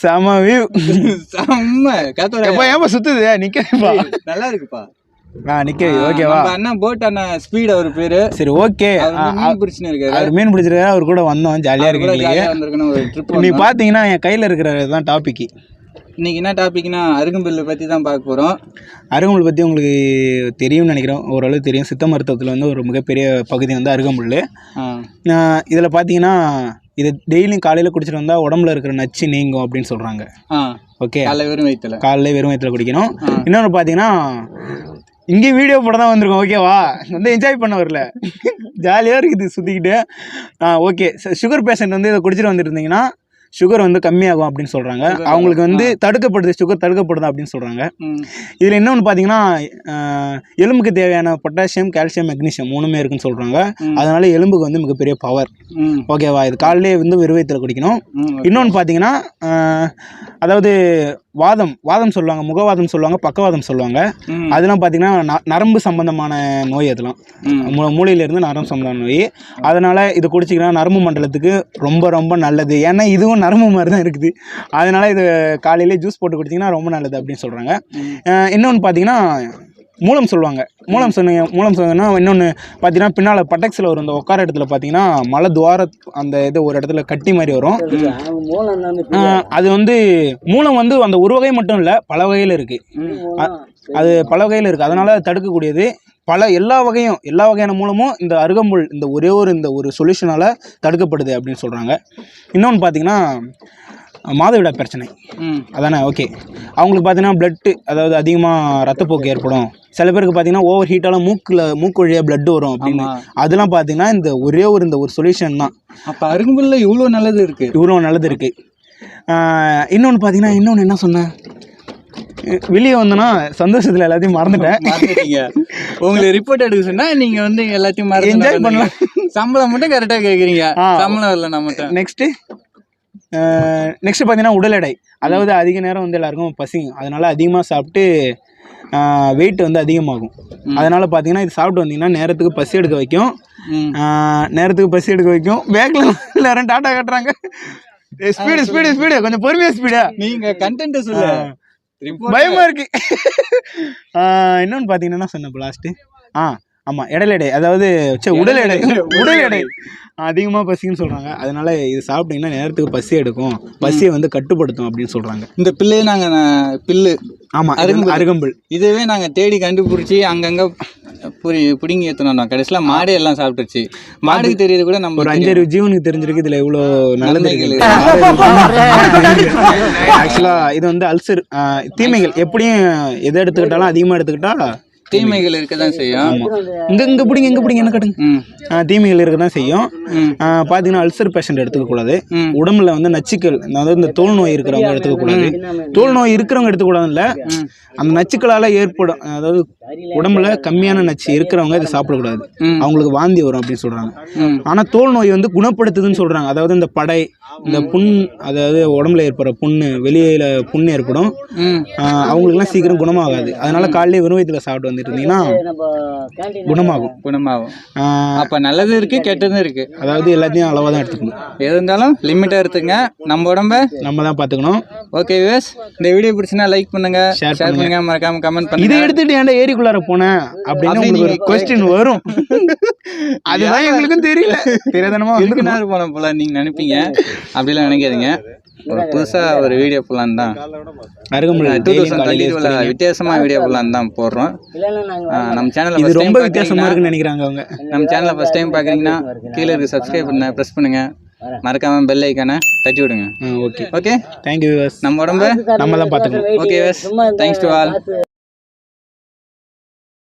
செம வியூ செம்ம காத்தோட. ஏமா சுத்துது? நிக்கப்பா நல்லா இருக்குப்பா. ஆ நிக்க ஓகேவா அண்ணா போட் அண்ணா ஸ்பீட் அவர் பேரு. சரி ஓகே மீன் பிடிச்சுன்னு இருக்காரு. அவர் மீன் பிடிச்சிருக்காரு அவர் கூட வந்தோம் ஜாலியா இருக்கு நீ பாத்தீங்கன்னா என் கையில இருக்கிற தான் டாபிக் இன்னைக்கு என்ன டாபிக்னா அருகம்பில்லு பத்தி தான் பார்க்க போறோம். அருகம்புல் பற்றி உங்களுக்கு தெரியும்னு நினைக்கிறேன். ஓரளவு தெரியும். சித்த மருத்துவத்தில் வந்து ஒரு மிகப்பெரிய பகுதி வந்து அருகம்புல் இதில் பார்த்தீங்கன்னா இது டெய்லியும் காலையில் குடிச்சிட்டு வந்தால் உடம்புல இருக்கிற நச்சு நீங்கும் அப்படின்னு சொல்கிறாங்க ஆ. ஓகே. காலை வெறும் வயிற்றுல காலையில் வெறும் வயிற்றுல குடிக்கணும். இன்னொன்று பார்த்தீங்கன்னா இங்கே வீடியோ போட தான் வந்திருக்கோம் ஓகேவா வந்து என்ஜாய் பண்ண வரல. ஜாலியாக இருக்குது சுற்றிக்கிட்டு ஆ ஓகே சுகர் பேஷண்ட் வந்து இதை குடிச்சிட்டு வந்துட்டு இருந்தீங்கன்னா சுகர் வந்து கம்மியாகும் அப்படின்னு சொல்கிறாங்க அவங்களுக்கு வந்து தடுக்கப்படுது சுகர் தடுக்கப்படுது அப்படின்னு சொல்கிறாங்க இதில் இன்னொன்று பார்த்தீங்கன்னா எலும்புக்கு தேவையான பொட்டாசியம் கால்சியம் மெக்னீசியம் மூணுமே இருக்குன்னு சொல்கிறாங்க. அதனால எலும்புக்கு வந்து மிகப்பெரிய பவர் ஓகேவா இது காலையிலே வந்து வெறுவயத்தில் குடிக்கணும். இன்னொன்று பார்த்தீங்கன்னா அதாவது வாதம் வாதம் சொல்லுவாங்க முகவாதம் சொல்லுவாங்க பக்கவாதம் சொல்லுவாங்க. அதெல்லாம் பார்த்தீங்கன்னா ந- நரம்பு சம்பந்தமான நோய் அதெல்லாம். மூளையிலேருந்து நரம்பு சம்பந்தமான நோய். அதனால் இது குடிச்சிங்கன்னா நரம்பு மண்டலத்துக்கு ரொம்ப ரொம்ப நல்லது. ஏன்னா இதுவும் நரம்பு மாதிரி தான் இருக்குது. அதனால் இது காலையிலே ஜூஸ் போட்டு குடிச்சிங்கன்னா ரொம்ப நல்லது அப்படின்னு சொல்கிறாங்க. இன்னொன்று பார்த்தீங்கன்னா மூலம் சொல்லுவாங்க. மூலம் சொன்னீங்க மூலம் சொன்னீங்கன்னா இன்னொன்று பார்த்தீங்கன்னா பின்னால் பட்டக்ஸில் வரும் இந்த உட்கார இடத்துல பார்த்தீங்கன்னா மலை துவார அந்த இது ஒரு இடத்துல கட்டி மாதிரி வரும். அது வந்து மூலம் வந்து அந்த ஒரு வகை மட்டும் இல்லை பல வகையில் இருக்குது அது பல வகையில் இருக்குது அதனால் அது தடுக்கக்கூடியது. பல எல்லா வகையும் எல்லா வகையான மூலமும் இந்த அருகம்புல் இந்த ஒரே ஒரு இந்த ஒரு சொல்யூஷனால் தடுக்கப்படுது அப்படின்னு சொல்கிறாங்க இன்னொன்று பார்த்தீங்கன்னா மாதவிடாய் பிரச்சனை. ம், அதானே ஓகே அவங்களுக்கு பார்த்தீங்கன்னா பிளட்டு அதாவது அதிகமாக ரத்தப்போக்கு ஏற்படும். சில பேருக்கு பார்த்தீங்கன்னா ஓவர் ஹீட்டால மூக்கில் மூக்கு வழியாக blood வரும் அப்படின்னு. அதெல்லாம் பார்த்தீங்கன்னா இந்த ஒரே ஒரு இந்த ஒரு சொல்யூஷன் தான். அப்ப அருகம்பில்ல இவ்வளவு நல்லது இருக்கு. இவ்வளோ நல்லது இருக்குது இன்னொன்று பார்த்தீங்கன்னா இன்னொன்று என்ன சொன்னேன்? வெளியே வந்தேன்னா சந்தோஷத்தில் எல்லாத்தையும் மறந்துட்டேன். உங்களுக்கு ரிப்போர்ட் எடுக்க சொன்னா நீங்க வந்து எல்லாத்தையும் மறந்து நடந்தீங்க. பண்ணலாம். சம்பளம் மட்டும் கரெக்டா கேக்குறீங்க. ஆ. சம்பளம் வரல நான் மட்டும் நெக்ஸ்ட்டு நெக்ஸ்ட் பார்த்தீங்கன்னா உடல் எடை. அதாவது அதிக நேரம் வந்து எல்லாருக்கும் பசிக்கும் அதனால அதிகமாக சாப்பிட்டு வெயிட் வந்து அதிகமாகும். அதனால பார்த்தீங்கன்னா இது சாப்பிட்டு வந்தீங்கன்னா நேரத்துக்கு பசி எடுக்க வைக்கும். நேரத்துக்கு பசி எடுக்க வைக்கும். பேக்கில் எல்லாரும் டாட்டா கட்டுறாங்க. ஸ்பீடு ஸ்பீடு ஸ்பீடு கொஞ்சம் பொறுமையாக ஸ்பீடா நீங்க கண்டென்ட் சொல்ல Report- பயமா இருக்கு. ஆஹ் இன்னொன்னு பார்த்தீங்கன்னா சொன்னேன் லாஸ்ட்டு ஆ ஆமாம் இடையில எடை அதாவது ச்சே, உடல் எடை உடல் எடை அதிகமாக பசிக்குன்னு சொல்கிறாங்க அதனால இது சாப்பிட்டீங்கன்னா நேரத்துக்கு பசி எடுக்கும் பசியை வந்து கட்டுப்படுத்தும் அப்படின்னு சொல்கிறாங்க இந்த பில்லே நாங்க நான் பில்லு ஆமாம் அருகம்புல். அருகம்புல் இதுவே நாங்க தேடி கண்டுபிடிச்சி அங்கங்க புரி பிடுங்கி ஏற்றணும் கடைசியில் மாடே எல்லாம் சாப்பிட்டுருச்சு மாடுக்கு தெரியுது கூட நம்ம ஒரு அஞ்சறிவு ஜீவனுக்கு தெரிஞ்சிருக்கு இதுல இவ்வளோ நல்லது நன்மைகள் ஆக்சுவலாக இது வந்து அல்சர் தீமைகள் எப்படியும் எதை எடுத்துக்கிட்டாலும் அதிகமாக எடுத்துக்கிட்டா தீமைகள் இருக்க தான் செய்யும் இங்க இங்க பிடிங்க இங்க பிடிங்க என்ன கட்டுங்க? தீமைகள் இருக்க தான் செய்யும் பார்த்தீங்கன்னா அல்சர் பேஷண்ட் எடுத்துக்கக்கூடாது. உடம்புல வந்து நச்சுக்கள் அதாவது இந்த தோல் நோய் இருக்கிறவங்க எடுத்துக்கக்கூடாது. தோல் நோய் இருக்கிறவங்க எடுத்துக்கூடாது இல்லை ம். அந்த நச்சுக்களால் ஏற்படும் அதாவது உடம்புல கம்மியான நச்சு இருக்கிறவங்க இதை சாப்பிடக்கூடாது. அவங்களுக்கு வாந்தி வரும் அப்படின்னு சொல்கிறாங்க ஆனால் தோல் நோய் வந்து குணப்படுத்துதுன்னு சொல்கிறாங்க அதாவது இந்த படை இந்த புண் அதாவது உடம்புல ஏற்படுற புண்ணு வெளியில புண் ஏற்படும். அவங்களுக்குலாம் சீக்கிரம் குணமாகாது. அதனால காலையிலே வெறும் வயிற்றுல சாப்பிட்டு வந்துட்டு இருந்தீங்கன்னா குணமாகும். குணமாகும். அப்ப நல்லதும் இருக்கு கெட்டதும் இருக்கு. அதாவது எல்லாத்தையும் அளவாக தான் எடுத்துக்கணும். எது இருந்தாலும் லிமிட்டா எடுத்துங்க. நம்ம உடம்ப நம்ம தான் பார்த்துக்கணும். ஓகே வியூஸ் இந்த வீடியோ பிடிச்சினா லைக் பண்ணுங்க. Share ஷேர் பண்ணுங்க. மறக்காம கமெண்ட் இதை பண்ணுங்க எடுத்துட்டு ஏன்டா ஏரிக்குள்ளார போனேன் அப்படின்னு ஒரு கொஸ்டின் வரும். அதுதான் எங்களுக்கும் தெரியல. நேரம் போன போல நீங்க நினைப்பீங்க. அப்படிலாம் நினைக்காதீங்க ஒரு புதுசா ஒரு வீடியோ போலான்னு தான் டூ தௌசண்ட் டுவெண்ட்டி வித்தியாசமா வீடியோ போலான்னு தான் போடுறோம் நம்ம சேனல்ல இது ரொம்ப வித்தியாசமா பார்க்கறீங்கன்னா- இருக்குன்னு நினைக்கிறாங்க அவங்க நம்ம சேனலை ஃபர்ஸ்ட் டைம் பார்க்குறீங்கன்னா கீழே இருக்க சப்ஸ்கிரைப் பண்ண ப்ரெஸ் பண்ணுங்க மறக்காம பெல் ஐக்கானை தட்டி விடுங்க ஓகே ஓகே தேங்க்யூ வியூவர்ஸ் நம்ம உடம்ப நம்ம தான் பார்த்துக்கணும் ஓகே தேங்க்ஸ் டு ஆல்